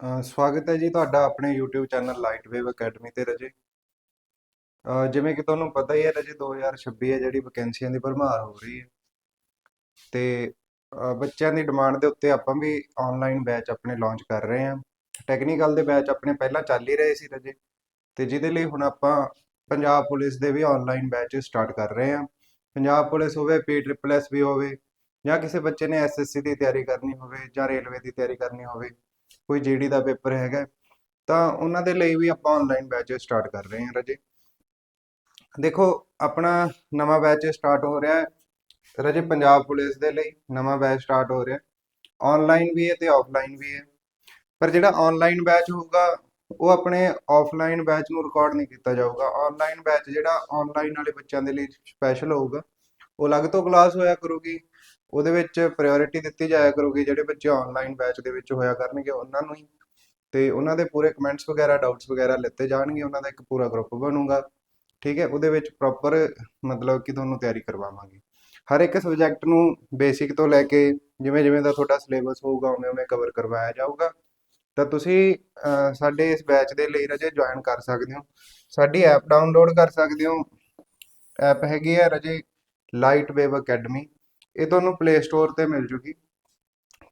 ਅ, ਸਵਾਗਤ ਹੈ ਜੀ ਤੁਹਾਡਾ ਆਪਣੇ YouTube ਚੈਨਲ ਲਾਈਟਵੇਵ ਅਕੈਡਮੀ ਤੇ ਰਜੇ ਅ, ਜਿਵੇਂ ਕਿ ਤੁਹਾਨੂੰ ਪਤਾ ਹੀ ਹੈ ਰਜੇ 2026 ਹੈ ਜਿਹੜੀ ਵੈਕੈਂਸੀਆਂ ਦੀ ਭਰਮਾਰ ਹੋ ਰਹੀ ਹੈ ਤੇ ਅ, ਬੱਚਿਆਂ ਦੀ ਡਿਮਾਂਡ ਦੇ ਉੱਤੇ ਆਪਾਂ ਵੀ ਆਨਲਾਈਨ ਬੈਚ ਆਪਣੇ ਲਾਂਚ ਕਰ ਰਹੇ ਹਾਂ ਟੈਕਨੀਕਲ ਦੇ ਬੈਚ ਆਪਣੇ ਪਹਿਲਾਂ ਚੱਲ ਹੀ ਰਹੇ ਸੀ ਰਜੇ ਤੇ ਜਿਹਦੇ ਲਈ ਹੁਣ ਆਪਾਂ ਪੰਜਾਬ ਪੁਲਿਸ ਦੇ ਵੀ ਆਨਲਾਈਨ ਬੈਚ ਸਟਾਰਟ ਕਰ ਰਹੇ ਹਾਂ ਪੰਜਾਬ ਪੁਲਿਸ ਹੋਵੇ ਪੀ ਟ੍ਰਿਪਲ ਪੀਟ੍ਰਿਪਲਐਸ ਵੀ ਹੋਵੇ ਜਾਂ ਕਿਸੇ ਬੱਚੇ ਨੇ ਐਸਐਸਸੀ ਦੀ ਤਿਆਰੀ ਕਰਨੀ ਹੋਵੇ ਜਾਂ ਰੇਲਵੇ ਦੀ ਤਿਆਰੀ ਕਰਨੀ ਹੋਵੇ ਕੋਈ ਜੀਡੀ ਦਾ ਪੇਪਰ ਹੈਗਾ ਤਾਂ ਉਹਨਾਂ ਦੇ ਲਈ ਵੀ ਆਪਾਂ ਆਨਲਾਈਨ ਬੈਚ ਸਟਾਰਟ ਕਰ ਰਹੇ ਹਾਂ ਰਜੇ। ਦੇਖੋ, ਆਪਣਾ ਨਵਾਂ ਬੈਚ ਸਟਾਰਟ ਹੋ ਰਿਹਾ ਹੈ ਰਜੇ ਪੰਜਾਬ ਪੁਲਿਸ ਦੇ ਲਈ, ਨਵਾਂ ਬੈਚ ਸਟਾਰਟ ਹੋ ਰਿਹਾ ਆਨਲਾਈਨ ਵੀ ਹੈ ਤੇ ਆਫਲਾਈਨ ਵੀ ਹੈ। ਪਰ ਜਿਹੜਾ ਆਨਲਾਈਨ ਬੈਚ ਹੋਊਗਾ, ਉਹ ਆਪਣੇ ਆਫਲਾਈਨ ਬੈਚ ਨੂੰ ਰਿਕਾਰਡ ਨਹੀਂ ਕੀਤਾ ਜਾਊਗਾ। ਆਨਲਾਈਨ ਬੈਚ ਜਿਹੜਾ ਆਨਲਾਈਨ ਵਾਲੇ ਬੱਚਿਆਂ ਦੇ ਲਈ ਸਪੈਸ਼ਲ ਹੋਊਗਾ, ਉਹ ਅਲੱਗ ਤੋਂ ਕਲਾਸ ਹੋਇਆ ਕਰੂਗੀ। ਉਹਦੇ ਵਿੱਚ ਪ੍ਰਾਇੋਰਟੀ ਦਿੱਤੀ ਜਾਇਆ ਕਰੂਗੀ ਜਿਹੜੇ ਬੱਚੇ ਆਨਲਾਈਨ ਬੈਚ ਦੇ ਵਿੱਚ ਹੋਇਆ ਕਰਨਗੇ ਉਹਨਾਂ ਨੂੰ ਹੀ। ਤੇ ਉਹਨਾਂ ਦੇ ਪੂਰੇ ਕਮੈਂਟਸ ਵਗੈਰਾ ਡਾਊਟਸ ਵਗੈਰਾ ਲਿੱਤੇ ਜਾਣਗੇ, ਉਹਨਾਂ ਦਾ ਇੱਕ ਪੂਰਾ ਗਰੁੱਪ ਬਣੂਗਾ। ਠੀਕ ਹੈ? ਉਹਦੇ ਵਿੱਚ ਪ੍ਰੋਪਰ ਮਤਲਬ ਕਿ ਤੁਹਾਨੂੰ ਤਿਆਰੀ ਕਰਵਾਵਾਂਗੇ। ਹਰ ਇੱਕ ਸਬਜੈਕਟ ਨੂੰ ਬੇਸਿਕ ਤੋਂ ਲੈ ਕੇ ਜਿਵੇਂ ਜਿਵੇਂ ਦਾ ਤੁਹਾਡਾ ਸਿਲੇਬਸ ਹੋਊਗਾ, ਉਵੇਂ ਉਵੇਂ ਕਵਰ ਕਰਵਾਇਆ ਜਾਊਗਾ। ਤਾਂ ਤੁਸੀਂ ਸਾਡੇ ਇਸ ਬੈਚ ਦੇ ਲਈ ਰਜੇ ਜੁਆਇਨ ਕਰ ਸਕਦੇ ਹੋ। ਸਾਡੀ ਐਪ ਡਾਊਨਲੋਡ ਕਰ ਸਕਦੇ ਹੋ। ਐਪ ਹੈਗੀ ਹੈ ਰਜੇ ਲਾਈਟ ਵੇਵ ਅਕੈਡਮੀ ਇਹ ਤੁਹਾਨੂੰ ਪਲੇ ਸਟੋਰ ਤੇ ਮਿਲ ਜੂਗੀ।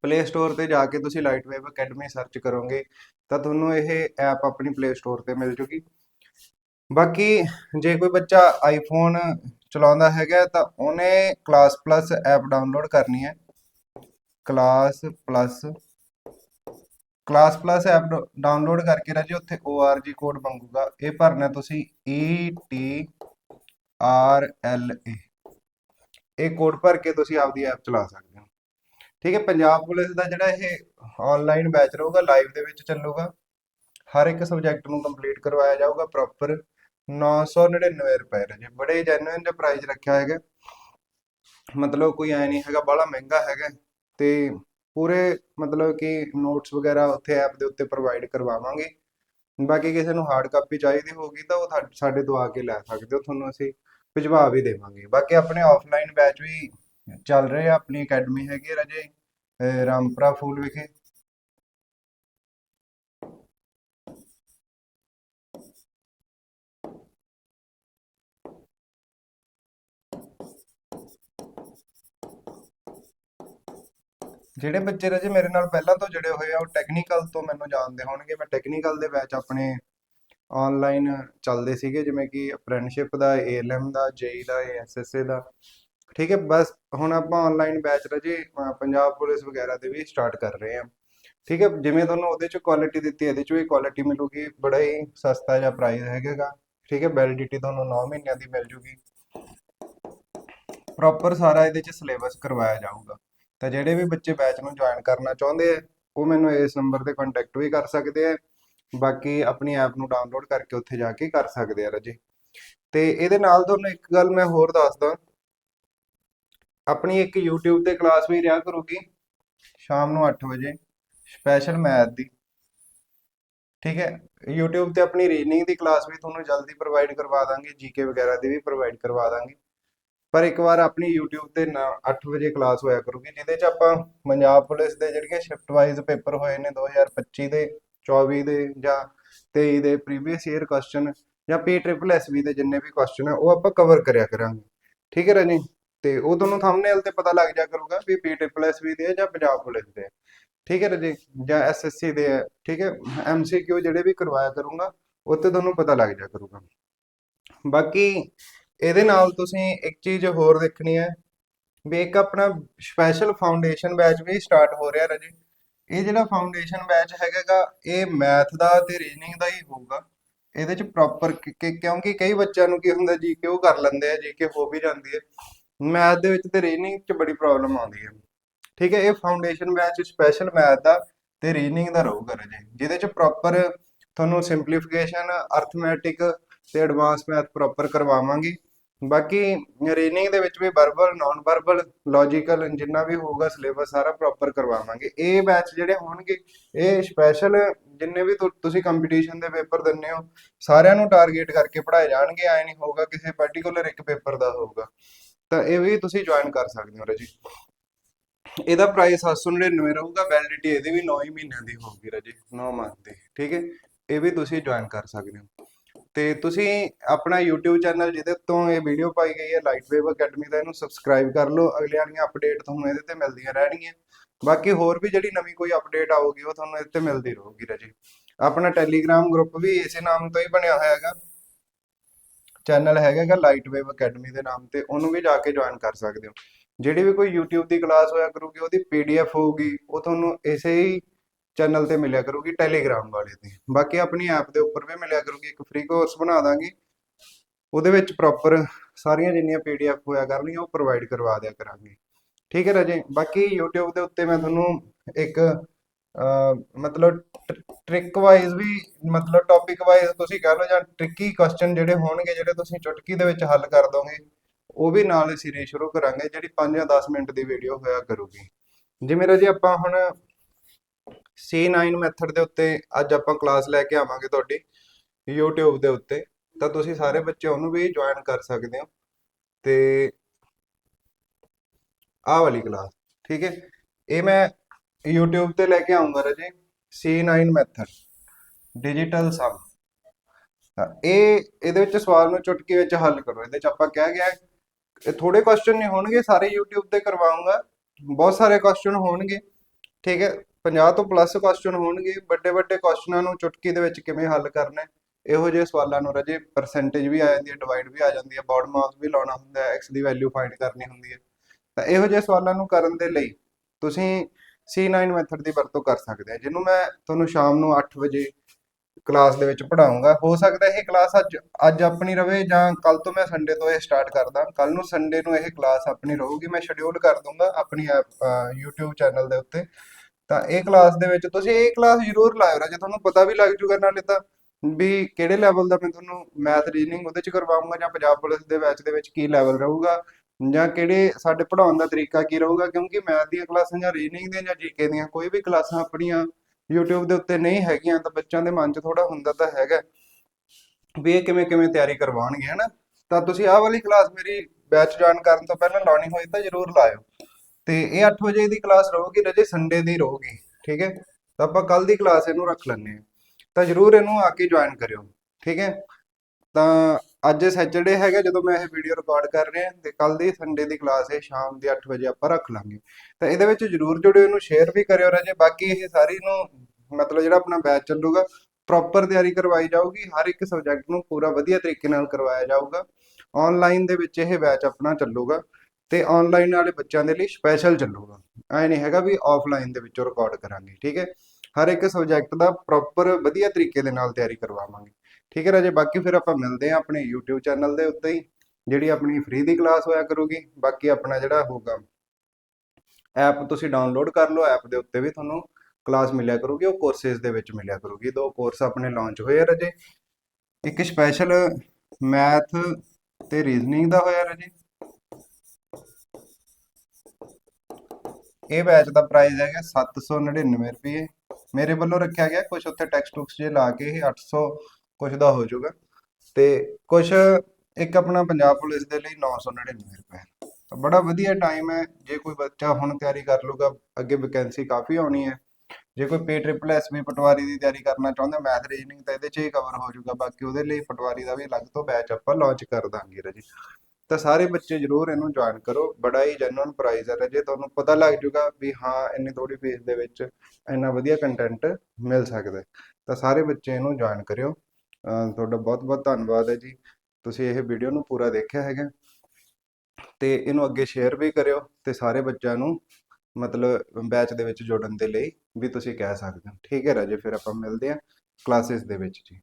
ਪਲੇ ਸਟੋਰ ਤੇ ਜਾ ਕੇ ਤੁਸੀਂ ਲਾਈਟ ਵੇਵ ਅਕੈਡਮੀ ਸਰਚ ਕਰੋਗੇ, ਤਾਂ ਤੁਹਾਨੂੰ ਇਹ ਐਪ ਆਪਣੀ ਪਲੇ ਸਟੋਰ ਤੇ ਮਿਲ ਜੂਗੀ। ਬਾਕੀ ਜੇ ਕੋਈ ਬੱਚਾ ਆਈਫੋਨ ਚਲਾਉਂਦਾ ਹੈਗਾ, ਤਾਂ ਉਹਨੇ ਕਲਾਸ ਪਲੱਸ ਐਪ ਡਾਊਨਲੋਡ ਕਰਨੀ ਹੈ। Class plus class plus app download ਕਰਕੇ ਰਾਜੇ ਉੱਥੇ ORG ਕੋਡ ਮੰਗੂਗਾ। ਇਹ ਭਰਨਾ ਤੁਸੀਂ E T R L A ਇਹ ਕੋਡ ਭਰ ਕੇ ਤੁਸੀਂ ਆਪਦੀ ਐਪ ਚਲਾ ਸਕਦੇ ਹੋ। ਠੀਕ ਹੈ, ਪੰਜਾਬ ਪੁਲਿਸ ਦਾ ਜਿਹੜਾ ਇਹ ਆਨਲਾਈਨ ਬੈਚ ਰਹੂਗਾ ਲਾਈਵ ਦੇ ਵਿੱਚ ਚੱਲੂਗਾ। ਹਰ ਇੱਕ ਸਬਜੈਕਟ ਨੂੰ ਕੰਪਲੀਟ ਕਰਵਾਇਆ ਜਾਊਗਾ ਪ੍ਰੋਪਰ 999 ਰੁਪਏ ਰਜੇ ਬੜੇ ਜੈਨੂਇਨ ਜਿਹਾ ਪ੍ਰਾਈਸ ਰੱਖਿਆ ਹੈਗਾ। ਮਤਲਬ ਕੋਈ ਐ ਨਹੀਂ ਹੈਗਾ ਬੜਾ ਮਹਿੰਗਾ ਹੈਗਾ। ਤੇ ਪੂਰੇ ਮਤਲਬ ਕਿ ਨੋਟਸ ਵਗੈਰਾ ਉੱਥੇ ਐਪ ਦੇ ਉੱਤੇ ਪ੍ਰੋਵਾਈਡ ਕਰਵਾਵਾਂਗੇ। ਬਾਕੀ ਕਿਸੇ ਨੂੰ ਹਾਰਡ ਕਾਪੀ ਚਾਹੀਦੀ ਹੋਗੀ ਤਾਂ ਉਹ ਥਾ- ਸਾਡੇ ਤੋਂ ਆ ਕੇ ਲੈ ਸਕਦੇ ਹੋ। ਤੁਹਾਨੂੰ ਅਸੀਂ ਭਿਜਵਾ ਵੀ ਦੇਵਾਂਗੇ। ਬਾਕੀ ਆਪਣੇ ਆਫਲਾਈਨ ਬੈਚ ਵੀ ਚੱਲ ਰਹੇ ਆ, ਆਪਣੀ ਅਕੈਡਮੀ ਹੈਗੀ ਹੈ ਰਾਜੇ ਰਾਮਪੁਰਾ ਫੂਲ ਵਿਖੇ। ਜਿਹੜੇ ਬੱਚੇ ਰਾਜੇ ਮੇਰੇ ਨਾਲ ਪਹਿਲਾਂ ਤੋਂ ਜੁੜੇ ਹੋਏ ਆ, ਉਹ ਟੈਕਨੀਕਲ ਤੋਂ ਮੈਨੂੰ ਜਾਣਦੇ ਹੋਣਗੇ। ਮੈਂ ਟੈਕਨੀਕਲ ਦੇ ਬੈਚ ਆਪਣੇ ਆਨਲਾਈਨ ਚੱਲਦੇ ਸੀਗੇ, ਜਿਵੇਂ ਕਿ ਅਪ੍ਰੈਂਟਿਸਸ਼ਿਪ ਦਾ ਏਐਲਐਮ ਦਾ ਜੇਈ ਦਾ ਐਸਐਸਏ ਦਾ। ਠੀਕ ਹੈ, ਬਸ ਹੁਣ ਆਪਾਂ ਆਨਲਾਈਨ ਬੈਚ ਰਾਜੇ, ਅਹ ਪੰਜਾਬ ਪੁਲਿਸ ਵਗੈਰਾ ਦੇ ਵੀ ਸਟਾਰਟ ਕਰ ਰਹੇ ਹਾਂ। ਠੀਕ ਹੈ, ਜਿਵੇਂ ਤੁਹਾਨੂੰ ਉਹਦੇ ਚ ਕੁਆਲਿਟੀ ਦਿੱਤੀ, ਇਹਦੇ ਚ ਵੀ ਕੁਆਲਿਟੀ ਮਿਲੂਗੀ, ਬੜਾ ਹੀ ਸਸਤਾ ਜਿਹਾ ਪ੍ਰਾਈਸ ਹੈਗਾਗਾ। ਠੀਕ ਹੈ ਵੈਲਿਡਿਟੀ ਤੁਹਾਨੂੰ 9 ਮਹੀਨਿਆਂ ਦੀ ਮਿਲ ਜੂਗੀ। ਪ੍ਰੋਪਰ ਸਾਰਾ ਇਹਦੇ ਚ ਸਿਲੇਬਸ ਕਰਵਾਇਆ ਜਾਊਗਾ। ਤਾਂ ਜਿਹੜੇ ਵੀ ਬੱਚੇ ਬੈਚ ਨੂੰ ਜੁਆਇਨ ਕਰਨਾ ਚਾਹੁੰਦੇ ਆ, ਉਹ ਮੈਨੂੰ ਇਸ ਨੰਬਰ ਤੇ ਕੰਟੈਕਟ ਵੀ ਕਰ ਸਕਦੇ ਆ। ਬਾਕੀ ਆਪਣੀ ਐਪ ਨੂੰ ਡਾਊਨਲੋਡ ਕਰਕੇ ਉੱਥੇ ਜਾ ਕੇ ਕਰ ਸਕਦੇ ਆ ਰਜੇ। ਤੇ ਇਹਦੇ ਨਾਲ ਤੁਹਾਨੂੰ ਇੱਕ ਗੱਲ ਮੈਂ ਹੋਰ ਦੱਸਦਾ। ਆਪਣੀ ਇੱਕ YouTube ਤੇ ਕਲਾਸ ਵੀ ਰਿਹਾ ਕਰੂਗੀ, ਸ਼ਾਮ ਨੂੰ 8 ਵਜੇ ਸਪੈਸ਼ਲ ਮੈਥ ਦੀ। ਠੀਕ ਹੈ, YouTube ਤੇ ਆਪਣੀ ਰੀਜਨਿੰਗ ਦੀ ਕਲਾਸ ਵੀ ਤੁਹਾਨੂੰ ਜਲਦੀ ਪ੍ਰੋਵਾਈਡ ਕਰਵਾ ਦਾਂਗੇ ਜੀਕੇ ਵਗੈਰਾ ਦੀ ਵੀ ਪ੍ਰੋਵਾਈਡ ਕਰਵਾ ਦਾਂਗੇ। ਪਰ ਇੱਕ ਵਾਰ ਆਪਣੀ YouTube ਤੇ ਨਾ 8 ਵਜੇ ਕਲਾਸ ਹੋਇਆ ਕਰੂਗੀ, ਜਿਹਦੇ ਚ ਆਪਾਂ ਪੰਜਾਬ ਪੁਲਿਸ ਦੇ ਜਿਹੜੀਆਂ ਸ਼ਿਫਟ ਵਾਈਜ਼ ਪੇਪਰ ਹੋਏ ਨੇ 2025 ਦੇ 24 ਦੇ ਜਾਂ 23 ਦੇ ਪ੍ਰੀਵੀਅਸ ਈਅਰ ਕੁਐਸਚਨ ਜਾਂ ਪੀ ਟ੍ਰਿਪਲ ਐਸਬੀ ਦੇ ਜਿੰਨੇ ਵੀ ਕੁਐਸਚਨ ਆ, ਉਹ ਆਪਾਂ ਕਵਰ ਕਰਿਆ ਕਰਾਂਗੇ। ਠੀਕ ਹੈ ਰਾਜੀ? ਤੇ ਉਹ ਤੁਹਾਨੂੰ ਥੰਬਨੇਲ ਤੇ ਪਤਾ ਲੱਗ ਜਾ ਕਰੂਗਾ ਵੀ ਪੀ ਟ੍ਰਿਪਲ ਐਸਬੀ ਦੇ ਆ ਜਾਂ ਪੰਜਾਬ ਪੁਲਿਸ ਦੇ ਠੀਕ ਹੈ ਰਾਜੀ? ਜਾਂ ਐਸਐਸਸੀ ਦੇ ਆ। ਠੀਕ ਹੈ? ਐਮਸੀਕਿਊ ਜਿਹੜੇ ਵੀ ਕਰਵਾਇਆ ਕਰੂੰਗਾ ਉੱਤੇ ਤੁਹਾਨੂੰ ਪਤਾ ਲੱਗ ਜਾ ਕਰੂਗਾ। ਬਾਕੀ ਇਹਦੇ ਨਾਲ ਤੁਸੀਂ ਇੱਕ ਚੀਜ਼ ਹੋਰ ਦੇਖਣੀ ਹੈ ਵੀ ਇੱਕ ਆਪਣਾ ਸਪੈਸ਼ਲ ਫਾਊਂਡੇਸ਼ਨ ਬੈਚ ਵੀ ਸਟਾਰਟ ਹੋ ਰਿਹਾ ਰਾਜੇ। ਇਹ ਜਿਹੜਾ ਫਾਊਂਡੇਸ਼ਨ ਬੈਚ ਹੈਗਾਗਾ, ਇਹ ਮੈਥ ਦਾ ਤੇ ਰੀਜ਼ਨਿੰਗ ਦਾ ਹੀ ਹੋਊਗਾ। ਇਹਦੇ ਚ ਪ੍ਰੋਪਰ ਕਿਉਂਕਿ ਕਈ ਬੱਚਿਆਂ ਨੂੰ ਕੀ ਹੁੰਦਾ ਜੀ ਜੀਕੇ ਉਹ ਕਰ ਲੈਂਦੇ ਆ ਜੀ ਜੀਕੇ ਹੋ ਵੀ ਜਾਂਦੀ ਹੈ ਮੈਥ ਦੇ ਵਿੱਚ ਤੇ ਰੀਜ਼ਨਿੰਗ ਚ ਬੜੀ ਪ੍ਰੋਬਲਮ ਆਉਂਦੀ ਹੈ ਠੀਕ ਹੈ ਇਹ ਫਾਊਂਡੇਸ਼ਨ ਬੈਚ ਸਪੈਸ਼ਲ ਮੈਥ ਦਾ ਤੇ ਰੀਜ਼ਨਿੰਗ ਦਾ ਰਹੂਗਾ ਰਾਜੇ ਜਿਹਦੇ ਚ ਪ੍ਰੋਪਰ ਤੁਹਾਨੂੰ ਸਿੰਪਲੀਫਿਕੇਸ਼ਨ ਅਰਥਮੈਟਿਕ ਤੇ ਐਡਵਾਂਸ ਮੈਥ ਪ੍ਰੋਪਰ ਕਰਵਾਵਾਂਗੇ। ਬਾਕੀ ਰੀਨਿੰਗ ਦੇ ਵਿੱਚ ਵੀ ਵਰਬਲ ਨਾਨ ਵਰਬਲ ਲੌਜੀਕਲ ਜਿੰਨਾ ਵੀ ਹੋਊਗਾ ਸਿਲੇਬਸ ਸਾਰਾ ਪ੍ਰੋਪਰ ਕਰਵਾਵਾਂਗੇ। ਇਹ ਬੈਚ ਜਿਹੜੇ ਹੋਣਗੇ, ਇਹ ਸਪੈਸ਼ਲ ਜਿੰਨੇ ਵੀ ਤੁਸੀਂ ਕੰਪੀਟੀਸ਼ਨ ਦੇ ਪੇਪਰ ਦਿੰਨੇ ਹੋ, ਸਾਰਿਆਂ ਨੂੰ ਟਾਰਗੇਟ ਕਰਕੇ ਪੜਾਏ ਜਾਣਗੇ, ਐ ਨਹੀਂ ਹੋਊਗਾ ਕਿਸੇ ਪਾਰਟਿਕੂਲਰ ਇੱਕ ਪੇਪਰ ਦਾ ਹੋਊਗਾ। ਤਾਂ ਇਹ ਵੀ ਤੁਸੀਂ ਜੁਆਇਨ ਕਰ ਸਕਦੇ ਹੋ ਰਾਜੀ। ਇਹਦਾ ਪ੍ਰਾਈਸ 799 ਰਹੂਗਾ ਵੈਲਿਡਿਟੀ ਇਹਦੀ ਵੀ 9 ਹੀ ਮਹੀਨਿਆਂ ਦੀ ਹੋਊਗੀ ਰਾਜੀ 9 ਮੰਥ ਦੀ, ਠੀਕ ਹੈ? ਇਹ ਵੀ ਤੁਸੀਂ ਜੁਆਇਨ ਕਰ ਸਕਦੇ ਹੋ। ਤੇ ਤੁਸੀਂ ਆਪਣਾ YouTube ਚੈਨਲ ਜਿਹਦੇ ਤੋਂ ਇਹ ਵੀਡੀਓ ਪਾਈ ਗਈ ਹੈ ਲਾਈਟ ਵੇਵ ਅਕੈਡਮੀ ਦਾ, ਇਹਨੂੰ ਸਬਸਕ੍ਰਾਈਬ ਕਰ ਲਓ। ਅਗਲੇ ਵਾਲੀਆਂ ਅਪਡੇਟ ਤੁਹਾਨੂੰ ਇਹਦੇ ਤੇ ਮਿਲਦੀਆਂ ਰਹਿਣਗੀਆਂ। ਬਾਕੀ ਹੋਰ ਵੀ ਜਿਹੜੀ ਨਵੀਂ ਕੋਈ ਅਪਡੇਟ ਆਊਗੀ, ਉਹ ਤੁਹਾਨੂੰ ਇਹਦੇ ਤੇ ਮਿਲਦੀ ਰਹੂਗੀ ਰਾਜੇ। ਆਪਣਾ ਟੈਲੀਗ੍ਰਾਮ ਗਰੁੱਪ ਵੀ ਇਸੇ ਨਾਮ ਤੋਂ ਹੀ ਬਣਿਆ ਹੋਇਆ ਹੈਗਾ। ਚੈਨਲ ਹੈਗਾ ਲਾਈਟ ਵੇਵ ਅਕੈਡਮੀ ਦੇ ਨਾਮ ਤੇ, ਉਹਨੂੰ ਵੀ ਜਾ ਕੇ ਜੁਆਇਨ ਕਰ ਸਕਦੇ ਹੋ। ਜਿਹੜੀ ਵੀ ਕੋਈ YouTube ਦੀ ਕਲਾਸ ਹੋਇਆ ਕਰੂਗੀ, ਉਹਦੀ PDF ਹੋਊਗੀ, ਉਹ ਤੁਹਾਨੂੰ ਇਸੇ ਹੀ ਚੈਨਲ ਤੇ ਮਿਲਿਆ ਕਰੂਗੀ ਟੈਲੀਗ੍ਰਾਮ ਵਾਲੇ ਤੇ। ਬਾਕੀ ਆਪਣੀ ਐਪ ਦੇ ਉੱਪਰ ਵੀ ਮਿਲਿਆ ਕਰੂਗੀ, ਇੱਕ ਫ੍ਰੀ ਕੋਰਸ ਬਣਾ ਦਾਂਗੇ। ਉਹਦੇ ਵਿੱਚ ਪ੍ਰੋਪਰ ਸਾਰੀਆਂ ਜਿੰਨੀਆਂ PDF ਹੋਇਆ ਕਰਨਗੀਆਂ, ਉਹ ਪ੍ਰੋਵਾਈਡ ਕਰਵਾ ਦਿਆ ਕਰਾਂਗੇ। ਠੀਕ ਹੈ ਰਾਜੇ, ਬਾਕੀ YouTube ਦੇ ਉੱਤੇ ਮੈਂ ਤੁਹਾਨੂੰ ਇੱਕ ਮਤਲਬ ਟ੍ਰਿਕ ਵਾਈਜ਼ ਵੀ, ਮਤਲਬ ਟੌਪਿਕ ਵਾਈਜ਼ ਤੁਸੀਂ ਕਹਿ ਲਓ ਜਾਂ ਟ੍ਰਿਕੀ ਕੁਐਸਚਨ ਜਿਹੜੇ ਹੋਣਗੇ, ਜਿਹੜੇ ਤੁਸੀਂ ਚੁਟਕੀ ਦੇ ਵਿੱਚ ਹੱਲ ਕਰ ਦੋਗੇ, ਉਹ ਵੀ ਨਾਲ ਹੀ ਸੀਰੀਜ਼ ਸ਼ੁਰੂ ਕਰਾਂਗੇ, ਜਿਹੜੀ 5 ਜਾਂ 10 ਮਿੰਟ ਦੀ ਵੀਡੀਓ ਹੋਇਆ ਕਰੂਗੀ। ਜਿਵੇਂ ਰਾਜੇ ਆਪਾਂ ਹੁਣ C9 ਮੈਥਡ ਦੇ ਉੱਤੇ ਅੱਜ ਆਪਾਂ ਕਲਾਸ ਲੈ ਕੇ ਆਵਾਂਗੇ ਤੁਹਾਡੀ, YouTube ਦੇ ਉੱਤੇ। ਤਾਂ ਤੁਸੀਂ ਸਾਰੇ ਬੱਚੇ ਉਹਨੂੰ ਵੀ ਜੁਆਇਨ ਕਰ ਸਕਦੇ ਹੋ। ਤੇ ਆਹ ਵਾਲੀ ਕਲਾਸ ਠੀਕ ਹੈ? ਇਹ ਮੈਂ YouTube ਤੇ ਲੈ ਕੇ ਆਉਂਗਾ ਰਾਜੇ C9 ਮੈਥਡ ਡਿਜੀਟਲ ਸਮ ਇਹ, ਇਹਦੇ ਵਿੱਚ ਸਵਾਲ ਨੂੰ ਚੁਟਕੀ ਵਿੱਚ ਹੱਲ ਕਰੋ। ਇਹਦੇ ਚ ਆਪਾਂ ਕਹਿ ਗਿਆ, ਇਹ ਥੋੜੇ ਕੁਐਸਚਨ ਨਹੀਂ ਹੋਣਗੇ, ਸਾਰੇ YouTube ਤੇ ਕਰਵਾਉਂਗਾ। ਬਹੁਤ ਸਾਰੇ ਕੁਐਸਚਨ ਹੋਣਗੇ, ਠੀਕ ਹੈ? 50 ਤੋਂ ਪਲੱਸ ਕੁਐਸਚਨ ਹੋਣਗੇ, ਵੱਡੇ ਵੱਡੇ ਕੁਐਸਚਨਾਂ ਨੂੰ ਚੁਟਕੀ ਦੇ ਵਿੱਚ ਕਿਵੇਂ ਹੱਲ ਕਰਨਾ? ਹੈ ਇਹੋ ਜਿਹੇ ਸਵਾਲਾਂ ਨੂੰ ਰਜੇ ਪਰਸੈਂਟੇਜ ਵੀ ਆ ਜਾਂਦੀ ਹੈ ਡਿਵਾਈਡ ਵੀ ਆ ਜਾਂਦੀ ਹੈ ਬੌਡ ਮਾਸ ਵੀ ਲਾਉਣਾ ਹੁੰਦਾ ਹੈ, x ਦੀ ਵੈਲਿਊ ਫਾਈਂਡ ਕਰਨੀ ਹੁੰਦੀ ਹੈ। ਤਾਂ ਇਹੋ ਜਿਹੇ ਸਵਾਲਾਂ ਨੂੰ ਕਰਨ ਦੇ ਲਈ ਤੁਸੀਂ C9 ਮੈਥਡ ਦੀ ਵਰਤੋਂ ਕਰ ਸਕਦੇ ਆ ਜਿਹਨੂੰ ਮੈਂ ਤੁਹਾਨੂੰ ਸ਼ਾਮ ਨੂੰ 8 ਵਜੇ ਕਲਾਸ ਦੇ ਵਿੱਚ ਪੜਾਉਂਗਾ ਹੋ ਸਕਦਾ ਇਹ ਕਲਾਸ ਅੱਜ ਅੱਜ ਆਪਣੀ ਰਵੇ ਜਾਂ ਕੱਲ ਤੋਂ ਮੈਂ ਸੰਡੇ ਤੋਂ ਇਹ ਸਟਾਰਟ ਕਰਦਾ। ਕੱਲ ਨੂੰ ਸੰਡੇ ਨੂੰ ਇਹ ਕਲਾਸ ਆਪਣੀ ਰਹੂਗੀ, ਮੈਂ ਸ਼ਡਿਊਲ ਕਰ ਦੂੰਗਾ ਆਪਣੀ ਐਪ YouTube ਚੈਨਲ ਦੇ ਉੱਤੇ। ਤਾਂ ਇਹ ਕਲਾਸ ਦੇ ਵਿੱਚ ਤੁਸੀਂ ਇਹ ਕਲਾਸ ਜ਼ਰੂਰ ਲਾਇਓ ਰਾਜੇ, ਤੁਹਾਨੂੰ ਪਤਾ ਵੀ ਲੱਗ ਜੂਗਾ ਨਾਲੇ ਤਾਂ ਵੀ ਕਿਹੜੇ ਲੈਵਲ ਦਾ ਮੈਂ ਤੁਹਾਨੂੰ ਮੈਥ ਰੀਜ਼ਨਿੰਗ ਉਹਦੇ ਚ ਕਰਵਾਉਂਗਾ ਜਾਂ ਪੰਜਾਬ ਪੁਲਿਸ ਦੇ ਬੈਚ ਦੇ ਵਿੱਚ ਕੀ ਲੈਵਲ ਰਹੂਗਾ ਜਾਂ ਕਿਹੜੇ ਸਾਡੇ ਪੜਾਉਣ ਦਾ ਤਰੀਕਾ ਕੀ ਰਹੂਗਾ, ਕਿਉਂਕਿ ਮੈਥ ਦੀਆਂ ਕਲਾਸਾਂ ਜਾਂ ਰੀਜ਼ਨਿੰਗ ਦੀਆਂ ਜਾਂ ਜੀਕੇ ਦੀਆਂ ਕੋਈ ਵੀ ਕਲਾਸਾਂ ਆਪਣੀਆਂ YouTube ਦੇ ਉੱਤੇ ਨਹੀਂ ਹੈਗੀਆਂ ਤਾਂ ਬੱਚਿਆਂ ਦੇ ਮਨ 'ਚ ਥੋੜਾ ਹੁੰਦਾ ਤਾਂ ਹੈਗਾ ਵੀ ਇਹ ਕਿਵੇਂ ਕਿਵੇਂ ਤਿਆਰੀ ਕਰਵਾਉਣਗੇ, ਹਨਾ? ਤਾਂ ਤੁਸੀਂ ਆਹ ਵਾਲੀ ਕਲਾਸ ਮੇਰੀ ਬੈਚ ਜੁਆਇਨ ਕਰਨ ਤੋਂ ਪਹਿਲਾਂ ਲਾਉਣੀ ਹੋਈ ਤਾਂ ਜ਼ਰੂਰ ਲਾਇਓ। ਤੇ ਇਹ 8 ਵਜੇ ਦੀ ਕਲਾਸ ਰਹੂਗੀ ਰਜੇ ਸੰਡੇ ਦੀ ਰਹੂਗੀ, ਠੀਕ ਹੈ? ਤਾਂ ਆਪਾਂ ਕੱਲ ਦੀ ਕਲਾਸ ਇਹਨੂੰ ਰੱਖ ਲੈਂਦੇ ਹਾਂ। ਤਾਂ ਜ਼ਰੂਰ ਇਹਨੂੰ ਆ ਕੇ ਜੁਆਇਨ ਕਰਿਓ, ਠੀਕ ਹੈ? ਤਾਂ ਅੱਜ ਸੈਚਰਡੇ ਹੈਗਾ, ਜਦੋਂ ਮੈਂ ਇਹ ਵੀਡੀਓ ਰਿਕਾਰਡ ਕਰ ਰਿਹਾ, ਤੇ ਕੱਲ ਦੀ ਸੰਡੇ ਦੀ ਕਲਾਸ ਹੈ ਸ਼ਾਮ ਦੇ 8 ਵਜੇ ਆਪਾਂ ਰੱਖ ਲਾਂਗੇ। ਤਾਂ ਇਹਦੇ ਵਿੱਚ ਜਰੂਰ ਜੁੜਿਓ, ਇਹਨੂੰ ਸ਼ੇਅਰ ਵੀ ਕਰਿਓ ਰਾਜੇ, ਬਾਕੀ ਇਹ ਸਾਰੀ ਨੂੰ ਮਤਲਬ ਜਿਹੜਾ ਆਪਣਾ ਬੈਚ ਚੱਲੂਗਾ ਪ੍ਰੋਪਰ ਤਿਆਰੀ ਕਰਵਾਈ ਜਾਊਗੀ, ਹਰ ਇੱਕ ਸਬਜੈਕਟ ਨੂੰ ਪੂਰਾ ਵਧੀਆ ਤਰੀਕੇ ਨਾਲ ਕਰਵਾਇਆ ਜਾਊਗਾ। ਆਨਲਾਈਨ ਦੇ ਵਿੱਚ ਇਹ ਬੈਚ ਆਪਣਾ ਚੱਲੂਗਾ। ਤੇ ਆਨਲਾਈਨ ਵਾਲੇ ਬੱਚਿਆਂ ਦੇ ਲਈ ਸਪੈਸ਼ਲ ਚੱਲੂਗਾ ਐ ਨਹੀਂ ਹੈਗਾ ਵੀ ਆਫਲਾਈਨ ਦੇ ਵਿੱਚੋਂ ਰਿਕਾਰਡ ਕਰਾਂਗੇ, ਠੀਕ ਹੈ? ਹਰ ਇੱਕ ਸਬਜੈਕਟ ਦਾ ਪ੍ਰੋਪਰ ਵਧੀਆ ਤਰੀਕੇ ਦੇ ਨਾਲ ਤਿਆਰੀ ਕਰਵਾਵਾਂਗੇ। ਠੀਕ ਹੈ ਰਾਜੇ, ਬਾਕੀ ਫਿਰ ਆਪਾਂ ਮਿਲਦੇ ਹਾਂ ਆਪਣੇ YouTube ਚੈਨਲ ਦੇ ਉੱਤੇ ਹੀ, ਜਿਹੜੀ ਆਪਣੀ ਫ੍ਰੀ ਦੀ ਕਲਾਸ ਹੋਇਆ ਕਰੂਗੀ। ਬਾਕੀ ਆਪਣਾ ਜਿਹੜਾ ਹੋਊਗਾ ਐਪ ਤੁਸੀਂ ਡਾਊਨਲੋਡ ਕਰ ਲਓ ਐਪ ਦੇ ਉੱਤੇ ਵੀ ਤੁਹਾਨੂੰ ਕਲਾਸ ਮਿਲਿਆ ਕਰੂਗੀ, ਉਹ ਕੋਰਸਿਸ ਦੇ ਵਿੱਚ ਮਿਲਿਆ ਕਰੂਗੀ। ਦੋ ਕੋਰਸ ਆਪਣੇ ਲਾਂਚ ਹੋਏ ਆ ਰਜੇ। ਇੱਕ ਸਪੈਸ਼ਲ ਮੈਥ ਤੇ ਰੀਜ਼ਨਿੰਗ ਦਾ ਹੋਇਆ ਰਾਜੇ। ਇਹ ਬੈਚ ਦਾ ਪ੍ਰਾਈਸ ਹੈਗਾ 799 ਰੁਪਏ। ਮੇਰੇ ਵੱਲੋਂ ਰੱਖਿਆ ਗਿਆ ਕੁਝ ਉੱਥੇ ਟੈਕਸਟ ਬੁੱਕਸ ਜੇ ਲਾ ਕੇ ਇਹ 800 ਕੁਝ ਦਾ ਹੋ ਜਾਊਗਾ। ਤੇ ਕੁਝ ਇੱਕ ਆਪਣਾ ਪੰਜਾਬ ਪੁਲਿਸ ਦੇ ਲਈ 999 ਰੁਪਏ। ਤਾਂ ਬੜਾ ਵਧੀਆ ਟਾਈਮ ਹੈ, ਜੇ ਕੋਈ ਬੱਚਾ ਹੁਣ ਤਿਆਰੀ ਕਰ ਲੂਗਾ ਅੱਗੇ ਵੈਕੈਂਸੀ ਕਾਫੀ ਆਉਣੀ ਹੈ। ਜੇ ਕੋਈ P triple S S B ਪਟਵਾਰੀ ਦੀ ਤਿਆਰੀ ਕਰਨਾ ਚਾਹੁੰਦਾ ਮੈਥ ਰੀਜ਼ਨਿੰਗ ਤਾਂ ਇਹਦੇ 'ਚ ਹੀ ਕਵਰ ਹੋ ਜਾਊਗਾ, ਬਾਕੀ ਉਹਦੇ ਲਈ ਪਟਵਾਰੀ ਦਾ ਵੀ ਅਲੱਗ ਤੋਂ ਬੈਚ ਆਪਾਂ ਲਾਂਚ ਕਰ ਦਾਂਗੇ ਰਾਜੀ। ਤਾਂ ਸਾਰੇ ਬੱਚੇ ਜਰੂਰ ਇਹਨੂੰ ਜੁਆਇਨ ਕਰੋ। ਬੜਾ ਹੀ ਜੈਨੂਇਨ ਪ੍ਰਾਈਜ਼ ਹੈ ਰਾਜੇ ਤੁਹਾਨੂੰ ਪਤਾ ਲੱਗ ਜੂਗਾ ਵੀ ਹਾਂ, ਇੰਨੀ ਥੋੜੀ ਫੀਸ ਦੇ ਵਿੱਚ ਇੰਨਾ ਵਧੀਆ ਕੰਟੈਂਟ ਮਿਲ ਸਕਦਾ ਤਾਂ ਸਾਰੇ ਬੱਚੇ ਇਹਨੂੰ ਜੁਆਇਨ ਕਰਿਓ। ਤੁਹਾਡਾ ਬਹੁਤ ਬਹੁਤ ਧੰਨਵਾਦ ਹੈ ਜੀ। ਤੁਸੀਂ ਇਹ ਵੀਡੀਓ ਨੂੰ ਪੂਰਾ ਦੇਖਿਆ ਹੈਗਾ। ਤੇ ਇਹਨੂੰ ਅੱਗੇ ਸ਼ੇਅਰ ਵੀ ਕਰਿਓ ਤੇ ਸਾਰੇ ਬੱਚਿਆਂ ਨੂੰ ਮਤਲਬ ਬੈਚ ਦੇ ਵਿੱਚ ਜੋੜਨ ਦੇ ਲਈ ਵੀ ਤੁਸੀਂ ਕਹਿ ਸਕਦੇ ਹੋ। ਠੀਕ ਹੈ ਰਾਜੇ, ਫਿਰ ਆਪਾਂ ਮਿਲਦੇ ਹਾਂ ਕਲਾਸਿਸ ਦੇ ਵਿੱਚ ਜੀ।